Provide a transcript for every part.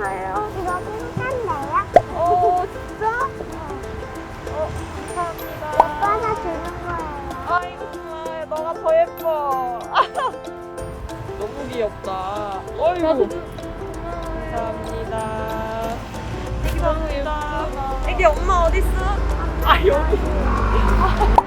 괜찮아요. 이거 공짜인데요? 어, 진짜? 어, 감사합니다. 오빠가 주는 거예요. 아이고, 좋아요. 너가 더 예뻐. 너무 귀엽다. 어이구. 감사합니다. 애기 너무 예쁘다. 애기 엄마 어딨어? 아, 여기.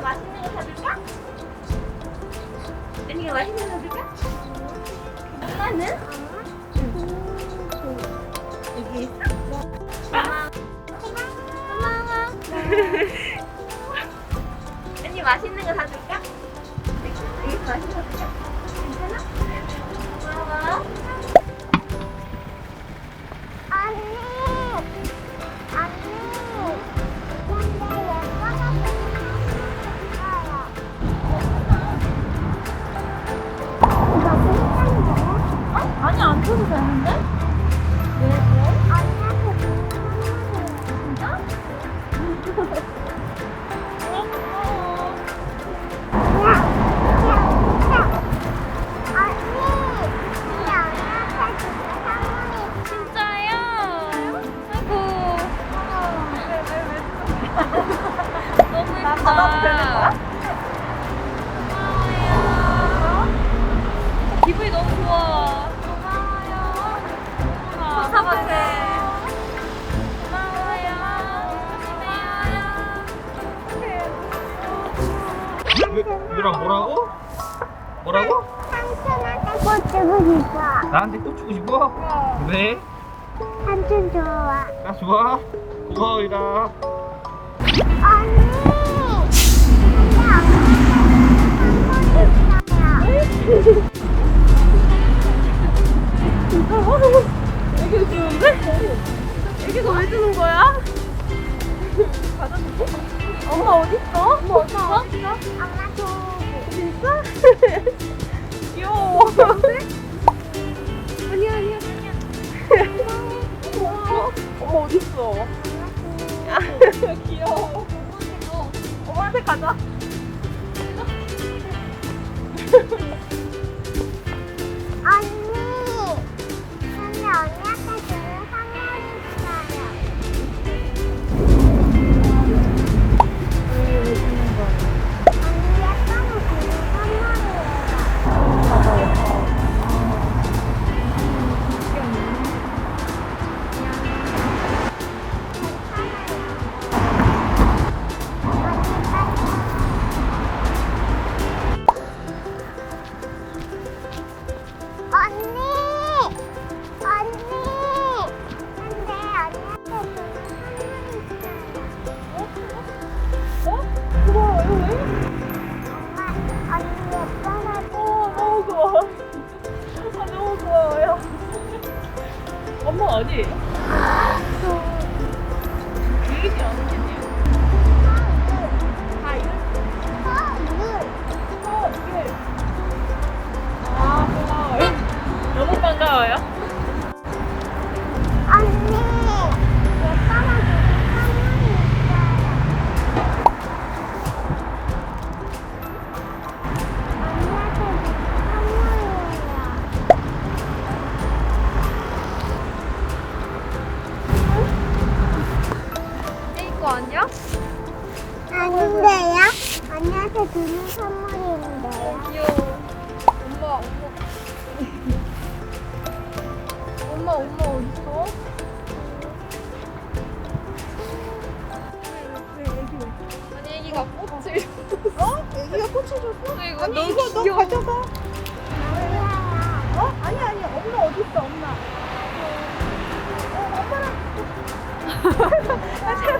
맛있는 거 사줄까? 언니가 맛있는 거 사줄까? 엄마는? 여기 있어? 고마워. 고마워. 언니 맛있는 거 사줄까? 맛있는 거 사줄까? 진짜? 진짜요? 아이고 너무 예쁘다. 얘들아 뭐라고? 뭐라고? 삼촌한테 꽃 주고 싶어. 나한테 꽃 주고 싶어? 그래? 삼촌 좋아. 나 좋아? 고마워 이라 언니! 애기 귀여운데? 애기가 왜 주는 거야? 엄마 어딨어? 엄마 어딨어? 엄마 저기. 진짜? 귀여워. 아니야, 아니야, 아니야. 고마워. 엄마 어딨어? 귀여워. 엄마한테 가자. 어, 너무 좋아. 아, 너무 고마워요. 엄마 어디에요? 얘기 안 오겠네요. 아, 이거 선물! 어, 이게. 아, 고마워요. 너무 반가워요. 아닌데요? 언니한테 주는 선물인데요. 귀여워. 엄마, 엄마. 엄마, 엄마 어딨어? 아니, 애기가 꽃을. 어? 애기가 꽃을 줬어? 이거 아니 이거 너 귀여워. 가져가. 어? 아니 아니 엄마 어디 있어 엄마. 언니한테